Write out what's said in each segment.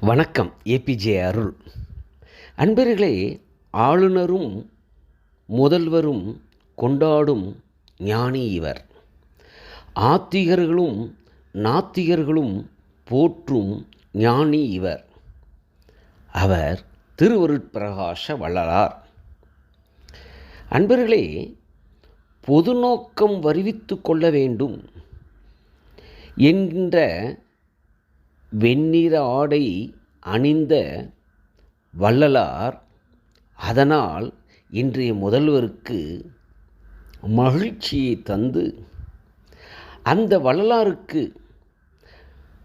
வணக்கம் ஏபிஜே அருள். அன்பர்களே ஆளுநரும் முதல்வரும் கொண்டாடும் ஞானி இவர். ஆத்திகர்களும் நாத்திகர்களும் போற்றும் ஞானி இவர். அவர் திருவருட்பிரகாச வள்ளலார். அன்பர்களே பொது நோக்கம் வருவித்து கொள்ள வேண்டும் என்கின்ற வெண்ணிற ஆடை அணிந்த வள்ளலார் அதனால் இன்றைய முதல்வருக்கு மகிழ்ச்சியை தந்து அந்த வள்ளலாருக்கு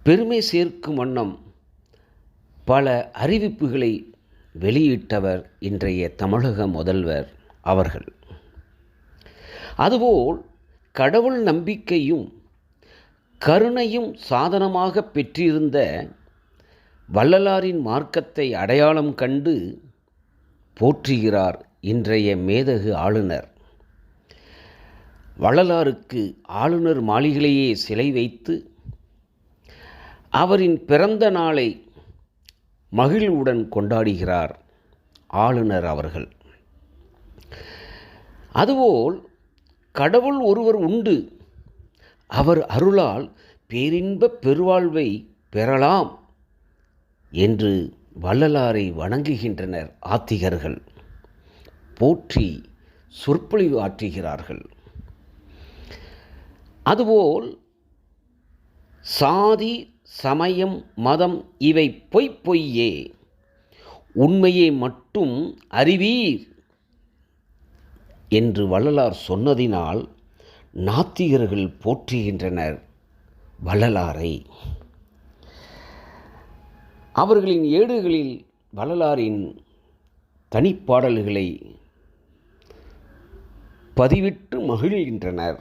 பெருமை சேர்க்கும் வண்ணம் பல அறிவிப்புகளை வெளியிட்டவர் இன்றைய தமிழக முதல்வர் அவர்கள். அதுபோல் கடவுள் நம்பிக்கையும் கருணையும் சாதனமாக பெற்றிருந்த வள்ளலாரின் மார்க்கத்தை அடையாளம் கண்டு போற்றுகிறார் இன்றைய மேதகு ஆளுநர். வள்ளலாருக்கு ஆளுநர் மாளிகையிலேயே சிலை வைத்து அவரின் பிறந்த நாளை மகிழ்வுடன் கொண்டாடுகிறார் ஆளுநர் அவர்கள். அதுபோல் கடவுள் ஒருவர் உண்டு. அவர் அருளால் பேரின்ப பெருவாழ்வை பெறலாம் என்று வள்ளலாரை வணங்குகின்றனர் ஆத்திகர்கள். போற்றி சொற்பொழிவு ஆற்றுகிறார்கள். அதுபோல் சாதி சமயம் மதம் இவை பொய் பொய்யே. உண்மையை மட்டும் அறிவீர் என்று வள்ளலார் சொன்னதினால் நாத்திகர்கள் போற்றுகின்றனர் வள்ளலாரை. அவர்களின் ஏடுகளில் வள்ளலாரின் தனிப்பாடல்களை பதிவிட்டு மகிழ்கின்றனர்.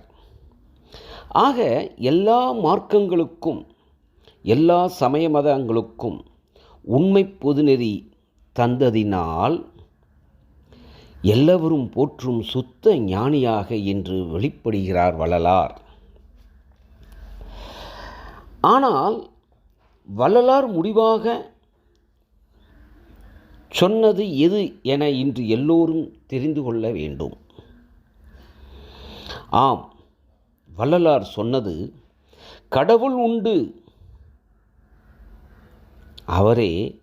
ஆக எல்லா மார்க்கங்களுக்கும் எல்லா சமய மதங்களுக்கும் உண்மை பொதுநெறி தந்ததினால் எல்லவரும் போற்றும் சுத்த ஞானியாக என்று வெளிப்படுகிறார் வள்ளலார். ஆனால் வள்ளலார் முடிவாக சொன்னது எது என இன்று எல்லோரும் தெரிந்து கொள்ள வேண்டும். ஆம் வள்ளலார் சொன்னது கடவுள் உண்டு. அவரே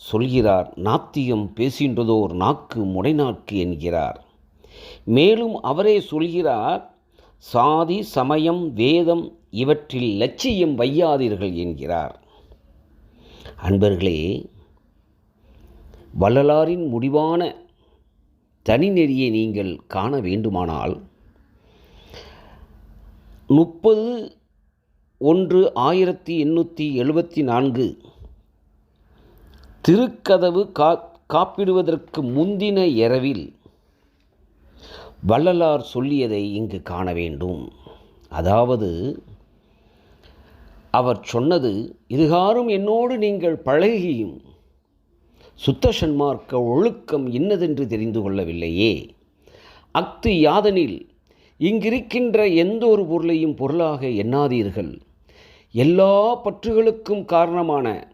சொல்கிறார் நாத்தியம் பேசின்றதோர் நாக்கு முடைநாக்கு என்கிறார். மேலும் அவரே சொல்கிறார் சாதி சமயம் வேதம் இவற்றில் லட்சியம் வையாதீர்கள் என்கிறார். அன்பர்களே வள்ளலாரின் முடிவான தனிநெறியை நீங்கள் காண வேண்டுமானால் முப்பது ஒன்று ஆயிரத்தி எண்ணூற்றி எழுபத்தி நான்கு திருக்கதவு கா காப்பிடுவதற்கு முந்தின இரவில் வள்ளலார் சொல்லியதை இங்கு காண வேண்டும். அதாவது அவர் சொன்னது இதுகாரும் என்னோடு நீங்கள் பழகியும் சுத்த சன்மார்க்க ஒழுக்கம் இன்னதென்று தெரிந்து கொள்ளவில்லையே. அக்து யாதனில் இங்கிருக்கின்ற எந்த ஒரு பொருளையும் பொருளாக எண்ணாதீர்கள். எல்லா பற்றுகளுக்கும் காரணமான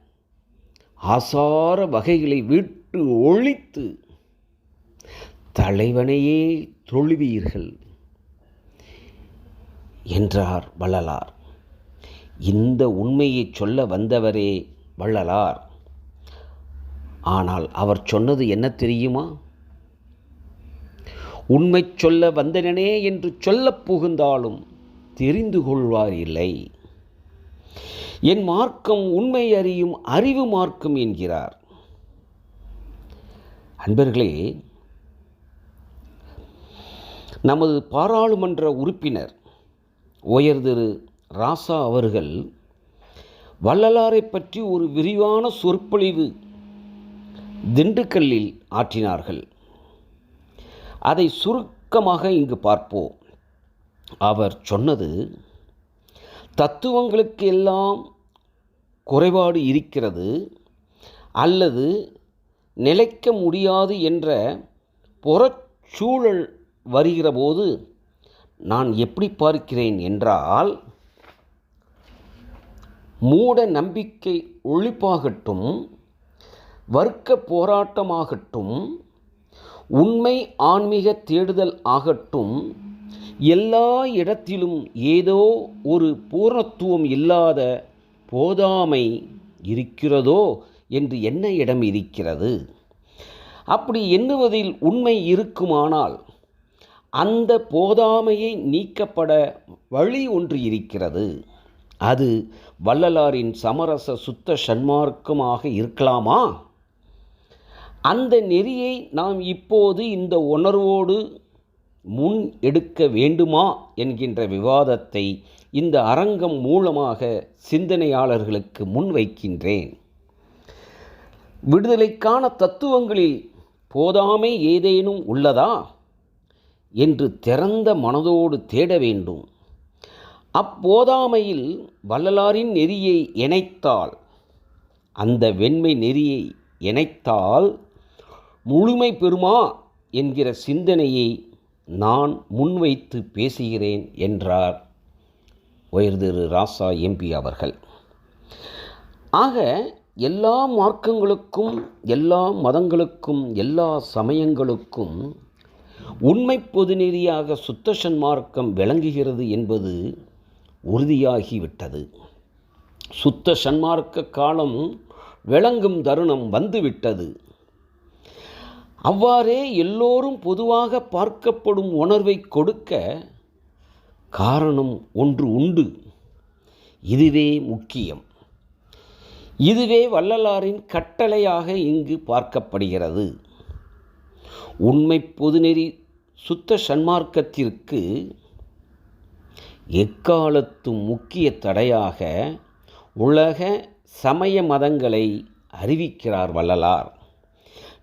ஆசார வகைகளை விட்டு ஒழித்து தலைவனையே தொழுவீர்கள் என்றார் வள்ளலார். இந்த உண்மையை சொல்ல வந்தவரே வள்ளலார். ஆனால் அவர் சொன்னது என்ன தெரியுமா? உண்மை சொல்ல வந்தனனே என்று சொல்லப் புகுந்தாலும் தெரிந்து கொள்வார் இல்லை. என் மார்க்கம் உண்மை அறியும் அறிவு மார்க்கம் என்கிறார். அன்பர்களே நமது பாராளுமன்ற உறுப்பினர் உயர் திரு ராசா அவர்கள் வள்ளலாரை பற்றி ஒரு விரிவான சொற்பொழிவு திண்டுக்கல்லில் ஆற்றினார்கள். அதை சுருக்கமாக இங்கு பார்ப்போம். அவர் சொன்னது தத்துவங்களுக்கு எல்லாம் குறைபாடு இருக்கிறது அல்லது நிலைக்க முடியாது என்ற புறச்சூழல் வருகிறபோது நான் எப்படி பார்க்கிறேன் என்றால் மூட நம்பிக்கை ஒழிப்பாகட்டும் வர்க்க போராட்டமாகட்டும் உண்மை ஆன்மீக தேடுதல் ஆகட்டும் எல்லா இடத்திலும் ஏதோ ஒரு பூரணத்துவம் இல்லாத போதாமை இருக்கிறதோ என்று என்ன இடம் இருக்கிறது? அப்படி எண்ணுவதில் உண்மை இருக்குமானால் அந்த போதாமையை நீக்கப்பட வழி ஒன்று இருக்கிறது. அது வள்ளலாரின் சமரச சுத்த சன்மார்க்கமாக இருக்கலாமா? அந்த நெறியை நாம் இப்போது இந்த உணர்வோடு முன் எடுக்க வேண்டுமா என்கின்ற விவாதத்தை இந்த அரங்கம் மூலமாக சிந்தனையாளர்களுக்கு முன்வைக்கின்றேன். விடுதலைக்கான தத்துவங்களில் போதாமை ஏதேனும் உள்ளதா? என்று திறந்த மனதோடு தேட வேண்டும். அப்போதாமையில் வள்ளலாரின் நெறியை இணைத்தால் அந்த வெண்மை நெறியை இணைத்தால் முழுமை பெறுமா என்கிற சிந்தனையை நான் முன்வைத்து பேசுகிறேன் என்றார் உயர் திரு ராசா எம்பி அவர்கள். ஆக எல்லா மார்க்கங்களுக்கும் எல்லா மதங்களுக்கும் எல்லா சமயங்களுக்கும் உண்மை பொதுநெறியாக சுத்த சன்மார்க்கம் விளங்குகிறது என்பது உறுதியாகிவிட்டது. சுத்த சன்மார்க்க காலம் விளங்கும் தருணம் வந்துவிட்டது. அவ்வாறே எல்லோரும் பொதுவாக பார்க்கப்படும் உணர்வை கொடுக்க காரணம் ஒன்று உண்டு. இதுவே முக்கியம். இதுவே வள்ளலாரின் கட்டளையாக இங்கு பார்க்கப்படுகிறது. உண்மை பொதுநெறி சுத்த சன்மார்க்கத்திற்கு எக்காலத்தும் முக்கிய தடையாக உலக சமய மதங்களை அறிவிக்கிறார் வள்ளலார்.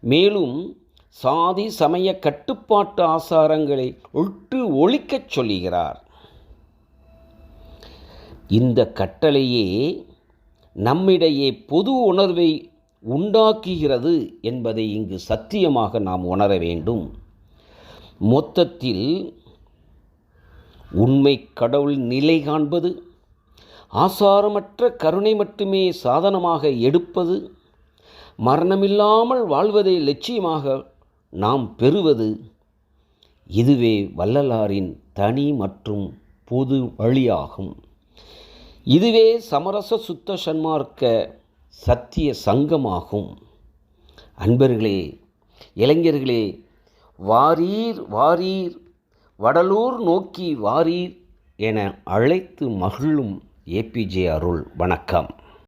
மேலும் சாதி சமய கட்டுப்பாட்டு ஆசாரங்களை ஒட்டு ஒழிக்கச் சொல்லுகிறார். இந்த கட்டளையே நம்மிடையே பொது உணர்வை உண்டாக்குகிறது என்பதை இங்கு சத்தியமாக நாம் உணர வேண்டும். மொத்தத்தில் உண்மை கடவுள் நிலை காண்பது ஆசாரமற்ற கருணை மட்டுமே சாதனமாக எடுப்பது மரணமில்லாமல் வாழ்வதை லட்சியமாக நாம் பெறுவது இதுவே வள்ளலாரின் தனி மற்றும் பொது வழியாகும். இதுவே சமரச சுத்த சன்மார்க்க சத்திய சங்கமாகும். அன்பர்களே இளைஞர்களே வாரீர் வாரீர் வடலூர் நோக்கி வாரீர் என அழைத்து மகிழும் ஏபிஜே அருள். வணக்கம்.